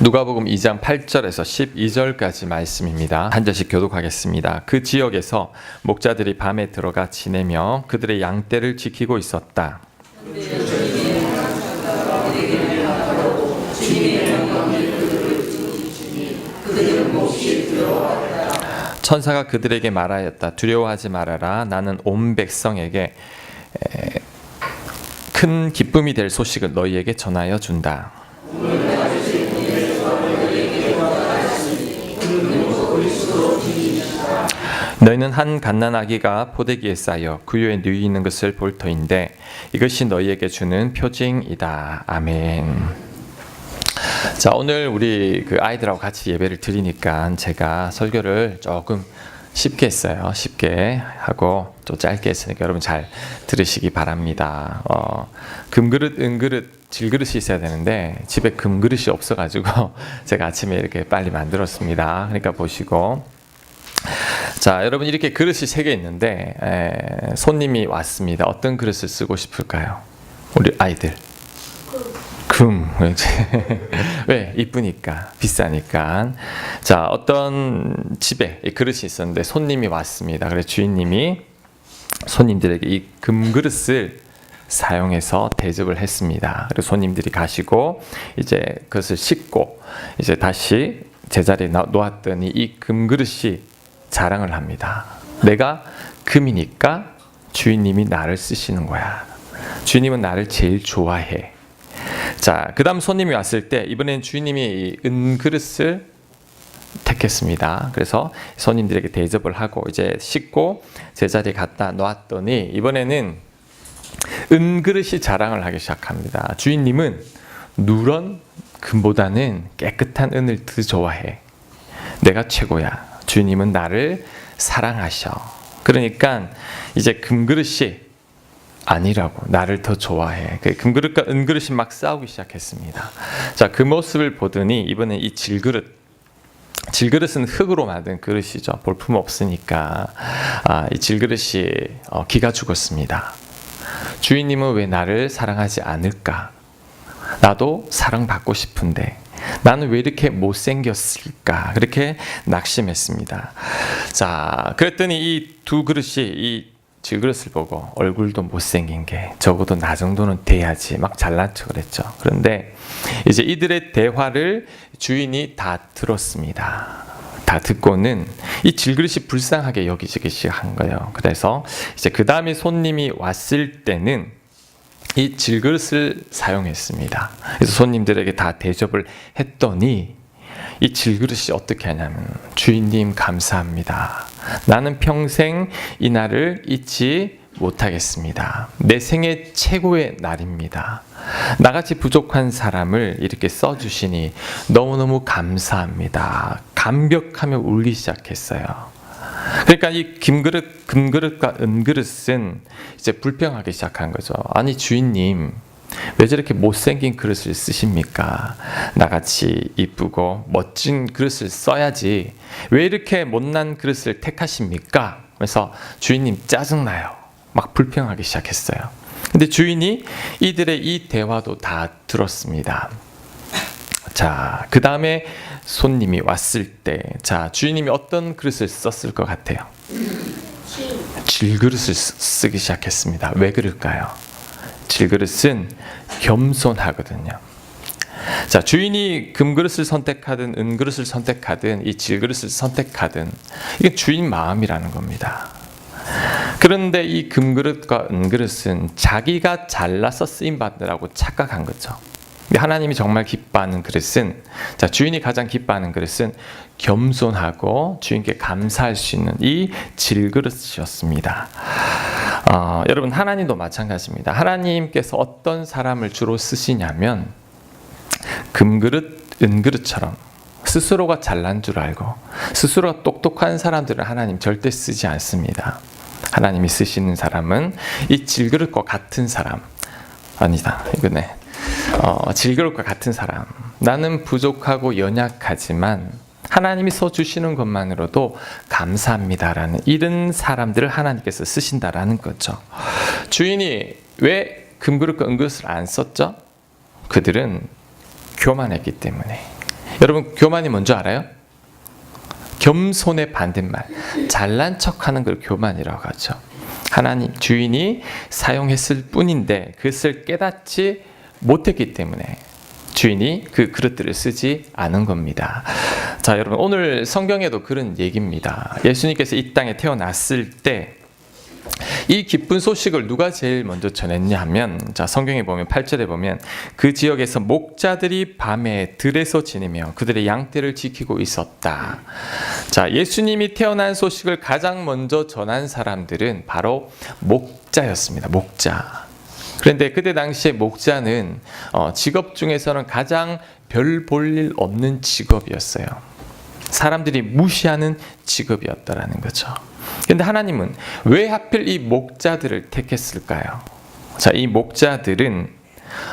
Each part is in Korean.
누가복음 2장 8절에서 12절까지 말씀입니다. 한 절씩 교독하겠습니다. 그 지역에서 목자들이 밤에 들어가 지내며 그들의 양떼를 지키고 있었다. 천사가 그들에게 말하였다. 두려워하지 말아라. 나는 온 백성에게 에, 큰 기쁨이 될 소식을 너희에게 전하여 준다. 너희는 한 갓난아기가 포대기에 쌓여 구유에 누이 있는 것을 볼 터인데 이것이 너희에게 주는 표징이다. 아멘. 자 오늘 우리 그 아이들하고 같이 예배를 드리니까 제가 설교를 조금 쉽게 했어요. 쉽게 하고 또 짧게 했으니까 여러분 잘 들으시기 바랍니다. 어, 금그릇, 은그릇, 질그릇이 있어야 되는데 집에 금그릇이 없어가지고 제가 아침에 이렇게 빨리 만들었습니다. 그러니까 보시고 자 여러분 이렇게 그릇이 세 개 있는데 에, 손님이 왔습니다. 어떤 그릇을 쓰고 싶을까요? 우리 아이들. 금. 왜? 이쁘니까 비싸니까. 자 어떤 집에 이 그릇이 있었는데 손님이 왔습니다. 그래서 주인님이 손님들에게 이 금그릇을 사용해서 대접을 했습니다. 그리고 손님들이 가시고 이제 그것을 씻고 이제 다시 제자리에 놔- 놓았더니 이 금그릇이 자랑을 합니다 내가 금이니까 주인님이 나를 쓰시는 거야 주인님은 나를 제일 좋아해 자, 그 다음 손님이 왔을 때 이번엔 주인님이 이 은그릇을 택했습니다. 그래서 손님들에게 대접을 하고 이제 씻고 제자리에 갖다 놓았더니 이번에는 은그릇이 자랑을 하기 시작합니다. 주인님은 누런 금보다는 깨끗한 은을 더 좋아해. 내가 최고야. 주인님은 나를 사랑하셔. 그러니까 이제 금그릇이 아니라고 나를 더 좋아해. 그 금그릇과 은그릇이 막 싸우기 시작했습니다. 자, 그 모습을 보더니 이번에 이 질그릇 질그릇은 흙으로 만든 그릇이죠. 볼품 없으니까 아, 이 질그릇이 어, 기가 죽었습니다. 주인님은 왜 나를 사랑하지 않을까? 나도 사랑받고 싶은데 나는 왜 이렇게 못생겼을까? 그렇게 낙심했습니다. 자, 그랬더니 이 두 그릇이 이 질그릇을 보고 얼굴도 못생긴 게 적어도 나 정도는 돼야지 막 잘난 척을 했죠. 그런데 이제 이들의 대화를 주인이 다 들었습니다. 다 듣고는 이 질그릇이 불쌍하게 여기기 시작한 거예요. 그래서 이제 그 다음에 손님이 왔을 때는 이 질그릇을 사용했습니다. 그래서 손님들에게 다 대접을 했더니 이 질그릇이 어떻게 하냐면 주인님 감사합니다. 나는 평생 이 날을 잊지 못하겠습니다. 내 생애 최고의 날입니다. 나같이 부족한 사람을 이렇게 써주시니 너무너무 감사합니다. 감격하며 울기 시작했어요. 그러니까 이 김그릇, 금그릇과 은그릇은 이제 불평하기 시작한 거죠. 아니 주인님, 왜 저렇게 못생긴 그릇을 쓰십니까? 나같이 이쁘고 멋진 그릇을 써야지. 왜 이렇게 못난 그릇을 택하십니까? 그래서 주인님 짜증나요. 막 불평하기 시작했어요. 근데 주인이 이들의 이 대화도 다 들었습니다. 자, 그 다음에 손님이 왔을 때, 자, 주인님이 어떤 그릇을 썼을 것 같아요? 질그릇을 쓰- 쓰기 시작했습니다. 왜 그럴까요? 질그릇은 겸손하거든요. 자, 주인이 금그릇을 선택하든 은그릇을 선택하든 이 질그릇을 선택하든 이게 주인 마음이라는 겁니다. 그런데 이 금그릇과 은그릇은 자기가 잘나서 쓰임 받으라고 착각한 거죠. 하나님이 정말 기뻐하는 그릇은 자 주인이 가장 기뻐하는 그릇은 겸손하고 주인께 감사할 수 있는 이 질그릇이었습니다. 어, 여러분 하나님도 마찬가지입니다. 하나님께서 어떤 사람을 주로 쓰시냐면 금그릇, 은그릇처럼 스스로가 잘난 줄 알고 스스로가 똑똑한 사람들을 하나님 절대 쓰지 않습니다. 하나님이 쓰시는 사람은 이 질그릇과 같은 사람 아니다 이거네 어, 질그릇과 같은 사람 나는 부족하고 연약하지만 하나님이 써 주시는 것만으로도 감사합니다라는 이런 사람들을 하나님께서 쓰신다라는 거죠. 주인이 왜 금그릇과 은그릇을 안 썼죠? 그들은 교만했기 때문에 여러분 교만이 뭔지 알아요? 겸손의 반대말. 잘난 척하는 걸 교만이라고 하죠. 하나님 주인이 사용했을 뿐인데 그것을 깨닫지 못했기 때문에 주인이 그 그릇들을 쓰지 않은 겁니다. 자, 여러분 오늘 성경에도 그런 얘기입니다. 예수님께서 이 땅에 태어났을 때 이 기쁜 소식을 누가 제일 먼저 전했냐 하면 자 성경에 보면 8절에 보면 그 지역에서 목자들이 밤에 들에서 지내며 그들의 양떼를 지키고 있었다. 자 예수님이 태어난 소식을 가장 먼저 전한 사람들은 바로 목자였습니다. 목자. 그런데 그때 당시에 목자는 어, 직업 중에서는 가장 별 볼 일 없는 직업이었어요. 사람들이 무시하는 직업이었다라는 거죠. 근데 하나님은 왜 하필 이 목자들을 택했을까요? 자, 이 목자들은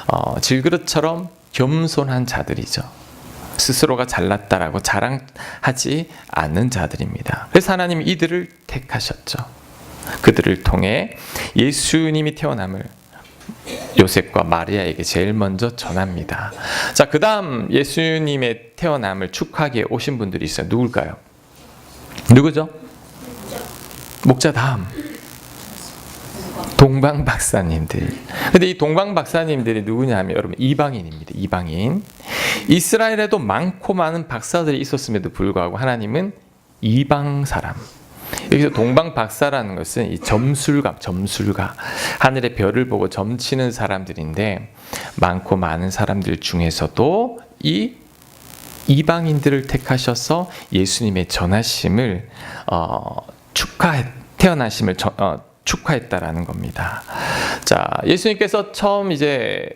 어, 질그릇처럼 겸손한 자들이죠. 스스로가 잘났다라고 자랑하지 않는 자들입니다. 그래서 하나님이 이들을 택하셨죠. 그들을 통해 예수님이 태어남을 요셉과 마리아에게 제일 먼저 전합니다. 자, 그 다음 예수님의 태어남을 축하하기에 오신 분들이 있어요. 누굴까요? 누구죠? 목자 다음. 동방 박사님들. 근데 이 동방 박사님들이 누구냐 하면 여러분 이방인입니다. 이방인. 이스라엘에도 많고 많은 박사들이 있었음에도 불구하고 하나님은 이방 사람. 여기서 동방 박사라는 것은 이 점술가, 점술가, 하늘의 별을 보고 점치는 사람들인데 많고 많은 사람들 중에서도 이 이방인들을 택하셔서 예수님의 전하심을 어, 축하 태어나심을 저, 어, 축하했다라는 겁니다. 자, 예수님께서 처음 이제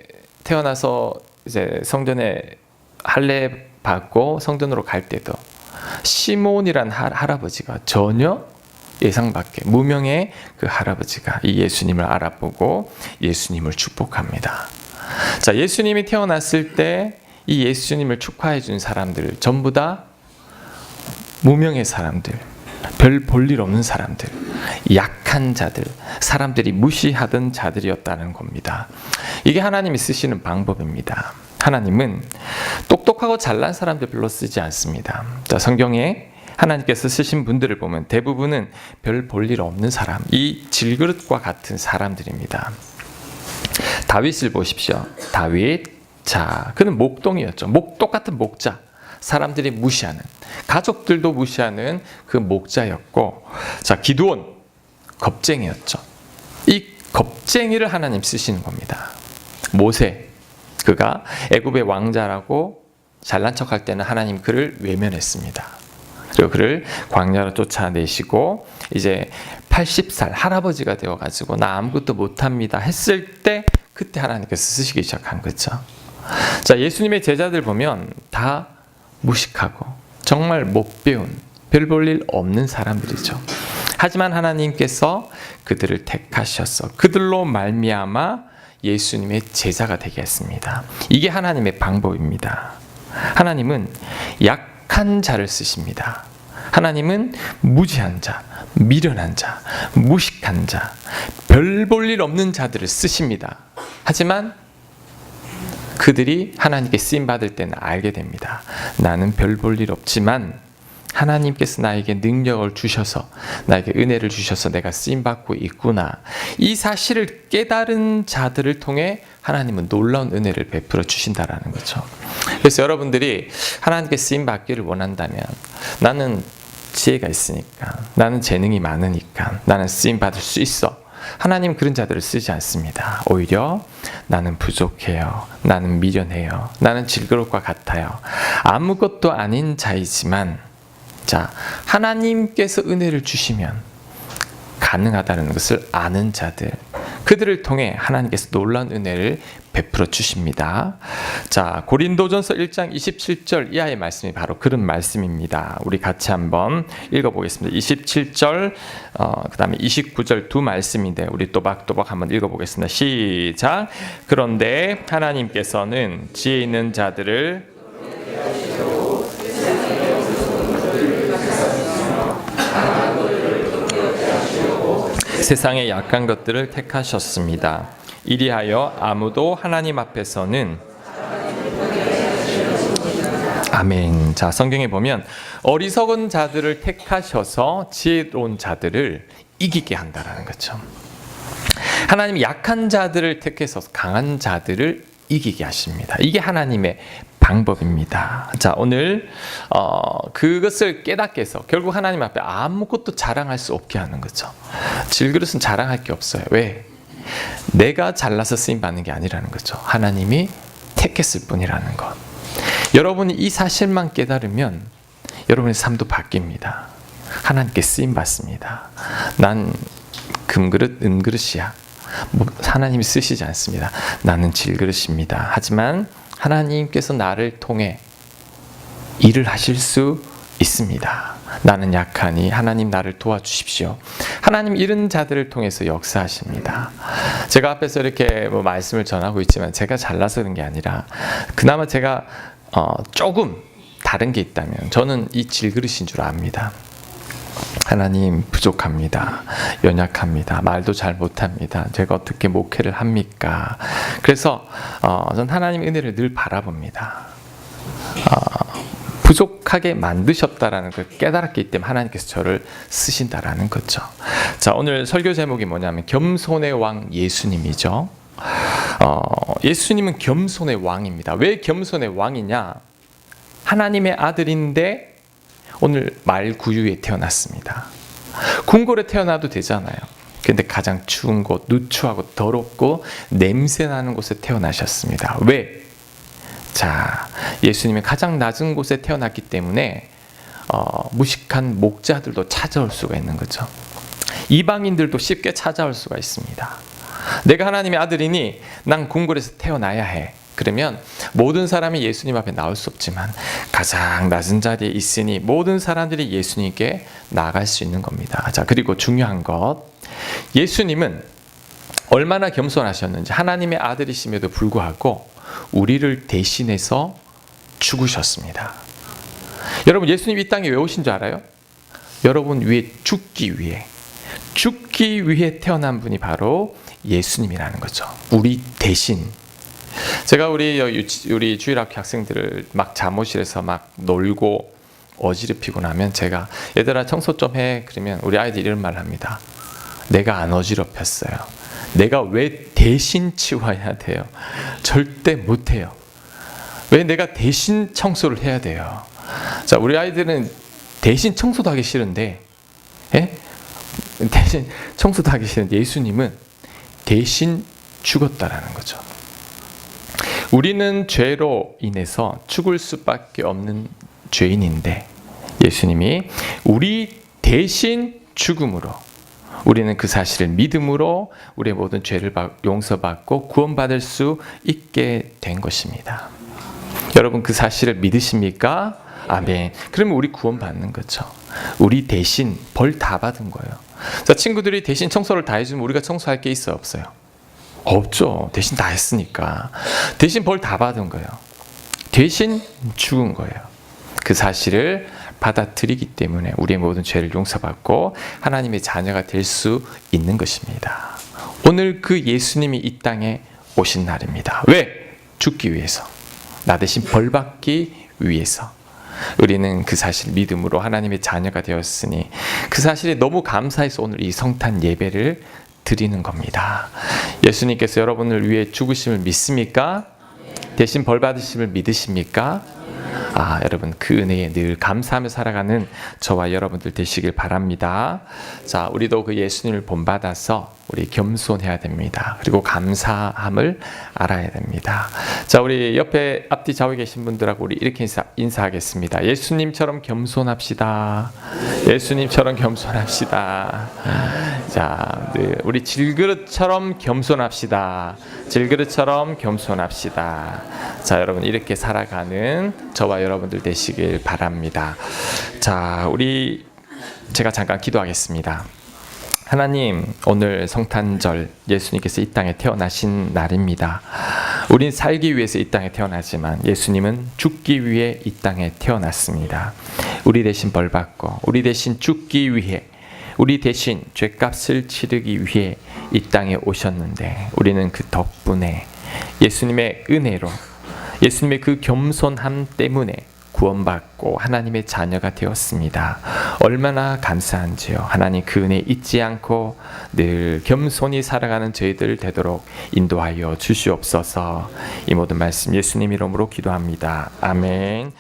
태어나서 이제 성전에 할례 받고 성전으로 갈 때도 시몬이란 할, 할아버지가 전혀 예상 밖에 무명의 그 할아버지가 이 예수님을 알아보고 예수님을 축복합니다. 자, 예수님이 태어났을 때 이 예수님을 축하해 준 사람들 전부 다 무명의 사람들, 별 볼 일 없는 사람들, 약한 자들, 사람들이 무시하던 자들이었다는 겁니다. 이게 하나님이 쓰시는 방법입니다. 하나님은 똑똑하고 잘난 사람들 별로 쓰지 않습니다. 자, 성경에 하나님께서 쓰신 분들을 보면 대부분은 별 볼 일 없는 사람, 이 질그릇과 같은 사람들입니다. 다윗을 보십시오. 다윗, 자, 그는 목동이었죠. 목 똑같은 목자. 사람들이 무시하는 가족들도 무시하는 그 목자였고, 자 기드온 겁쟁이였죠. 이 겁쟁이를 하나님 쓰시는 겁니다. 모세 그가 애굽의 왕자라고 잘난 척할 때는 하나님 그를 외면했습니다. 그리고 그를 광야로 쫓아내시고 이제 80살 할아버지가 되어 가지고 나 아무것도 못 합니다 했을 때 그때 하나님께서 쓰시기 시작한 거죠. 자, 예수님의 제자들 보면 다 무식하고 정말 못 배운 별 볼 일 없는 사람들이죠. 하지만 하나님께서 그들을 택하셔서 그들로 말미암아 예수님의 제자가 되게 했습니다. 이게 하나님의 방법입니다. 하나님은 약한 자를 쓰십니다. 하나님은 무지한 자, 미련한 자, 무식한 자, 별 볼 일 없는 자들을 쓰십니다. 하지만 그들이 하나님께 쓰임 받을 때는 알게 됩니다. 나는 별 볼 일 없지만 하나님께서 나에게 능력을 주셔서 나에게 은혜를 주셔서 내가 쓰임 받고 있구나. 이 사실을 깨달은 자들을 통해 하나님은 놀라운 은혜를 베풀어 주신다라는 거죠. 그래서 여러분들이 하나님께 쓰임 받기를 원한다면 나는 지혜가 있으니까 나는 재능이 많으니까 나는 쓰임 받을 수 있어. 하나님 그런 자들을 쓰지 않습니다. 오히려 나는 부족해요. 나는 미련해요. 나는 질그릇과 같아요. 아무것도 아닌 자이지만 자, 하나님께서 은혜를 주시면 가능하다는 것을 아는 자들, 그들을 통해 하나님께서 놀라운 은혜를 베풀어 주십니다. 자, 고린도전서 1장 27절 이하의 말씀이 바로 그런 말씀입니다. 우리 같이 한번 읽어보겠습니다. 27절, 어, 그 다음에 29절 두 말씀인데 우리 또박또박 한번 읽어보겠습니다. 시작. 그런데 하나님께서는 지혜 있는 자들을 세상의 약한 것들을 택하셨습니다. 이리하여 아무도 하나님 앞에서는 아멘. 자, 성경에 보면 어리석은 자들을 택하셔서 지혜로운 자들을 이기게 한다라는 거죠. 하나님이 약한 자들을 택해서 강한 자들을 이기게 하십니다. 이게 하나님의 방법입니다. 자, 오늘 어, 그것을 깨닫게 해서 결국 하나님 앞에 아무것도 자랑할 수 없게 하는 거죠. 질그릇은 자랑할 게 없어요. 왜? 내가 잘나서 쓰임 받는 게 아니라는 거죠. 하나님이 택했을 뿐이라는 것. 여러분이 이 사실만 깨달으면 여러분의 삶도 바뀝니다. 하나님께 쓰임 받습니다. 난 금그릇, 은그릇이야. 뭐 하나님이 쓰시지 않습니다. 나는 질그릇입니다. 하지만 하나님께서 나를 통해 일을 하실 수 있습니다. 나는 약하니 하나님 나를 도와주십시오. 하나님 이런 자들을 통해서 역사하십니다. 제가 앞에서 이렇게 뭐 말씀을 전하고 있지만 제가 잘나서 그런 게 아니라 그나마 제가 어 조금 다른 게 있다면 저는 이 질그릇인 줄 압니다. 하나님 부족합니다. 연약합니다. 말도 잘 못합니다. 제가 어떻게 목회를 합니까? 그래서 어, 전 하나님 은혜를 늘 바라봅니다. 어, 부족하게 만드셨다라는 걸 깨달았기 때문에 하나님께서 저를 쓰신다라는 거죠. 자 오늘 설교 제목이 뭐냐면 겸손의 왕 예수님이죠. 어, 예수님은 겸손의 왕입니다. 왜 겸손의 왕이냐? 하나님의 아들인데 오늘 말구유에 태어났습니다. 궁궐에 태어나도 되잖아요. 근데 가장 추운 곳, 누추하고 더럽고 냄새 나는 곳에 태어나셨습니다. 왜? 자, 예수님이 가장 낮은 곳에 태어났기 때문에 어, 무식한 목자들도 찾아올 수가 있는 거죠. 이방인들도 쉽게 찾아올 수가 있습니다. 내가 하나님의 아들이니 난 궁궐에서 태어나야 해. 그러면 모든 사람이 예수님 앞에 나올 수 없지만 가장 낮은 자리에 있으니 모든 사람들이 예수님께 나갈 수 있는 겁니다. 자, 그리고 중요한 것. 예수님은 얼마나 겸손하셨는지 하나님의 아들이심에도 불구하고 우리를 대신해서 죽으셨습니다. 여러분 예수님 이 땅에 왜 오신 줄 알아요? 여러분 위해 죽기 위해 죽기 위해 태어난 분이 바로 예수님이라는 거죠. 우리 대신 제가 우리 우리 주일학교 학생들을 막 잠옷실에서 막 놀고 어지럽히고 나면 제가 얘들아 청소 좀 해 그러면 우리 아이들이 이런 말을 합니다. 내가 안 어지럽혔어요. 내가 왜 대신 치워야 돼요? 절대 못 해요. 왜 내가 대신 청소를 해야 돼요? 자, 우리 아이들은 대신 청소도 하기 싫은데, 예? 대신 청소도 하기 싫은데 예수님은 대신 죽었다라는 거죠. 우리는 죄로 인해서 죽을 수밖에 없는 죄인인데 예수님이 우리 대신 죽음으로 우리는 그 사실을 믿음으로 우리의 모든 죄를 용서받고 구원받을 수 있게 된 것입니다. 여러분 그 사실을 믿으십니까? 아멘. 그러면 우리 구원받는 거죠. 우리 대신 벌 다 받은 거예요. 자, 친구들이 대신 청소를 다 해주면 우리가 청소할 게 있어요, 없어요? 없죠. 대신 다 했으니까. 대신 벌 다 받은 거예요. 대신 죽은 거예요. 그 사실을 받아들이기 때문에 우리의 모든 죄를 용서받고 하나님의 자녀가 될 수 있는 것입니다. 오늘 그 예수님이 이 땅에 오신 날입니다. 왜? 죽기 위해서. 나 대신 벌 받기 위해서. 우리는 그 사실 믿음으로 하나님의 자녀가 되었으니 그 사실에 너무 감사해서 오늘 이 성탄 예배를 드리는 겁니다. 예수님께서 여러분을 위해 죽으심을 믿습니까? 대신 벌 받으심을 믿으십니까? 아, 여러분 그 은혜에 늘 감사하며 살아가는 저와 여러분들 되시길 바랍니다. 자, 우리도 그 예수님을 본받아서 우리 겸손해야 됩니다. 그리고 감사함을 알아야 됩니다. 자, 우리 옆에 앞뒤 좌우에 계신 분들하고 우리 이렇게 인사, 인사하겠습니다. 예수님처럼 겸손합시다. 예수님처럼 겸손합시다. 자, 네, 우리 질그릇처럼 겸손합시다. 질그릇처럼 겸손합시다. 자, 여러분 이렇게 살아가는 저와 여러분들 되시길 바랍니다. 자, 우리 제가 잠깐 기도하겠습니다. 하나님, 오늘 성탄절 예수님께서 이 땅에 태어나신 날입니다. 우린 살기 위해서 이 땅에 태어나지만 예수님은 죽기 위해 이 땅에 태어났습니다. 우리 대신 벌 받고 우리 대신 죽기 위해 우리 대신 죄값을 치르기 위해 이 땅에 오셨는데 우리는 그 덕분에 예수님의 은혜로 예수님의 그 겸손함 때문에 구원받고 하나님의 자녀가 되었습니다. 얼마나 감사한지요. 하나님 그 은혜 잊지 않고 늘 겸손히 살아가는 저희들 되도록 인도하여 주시옵소서. 이 모든 말씀 예수님 이름으로 기도합니다. 아멘.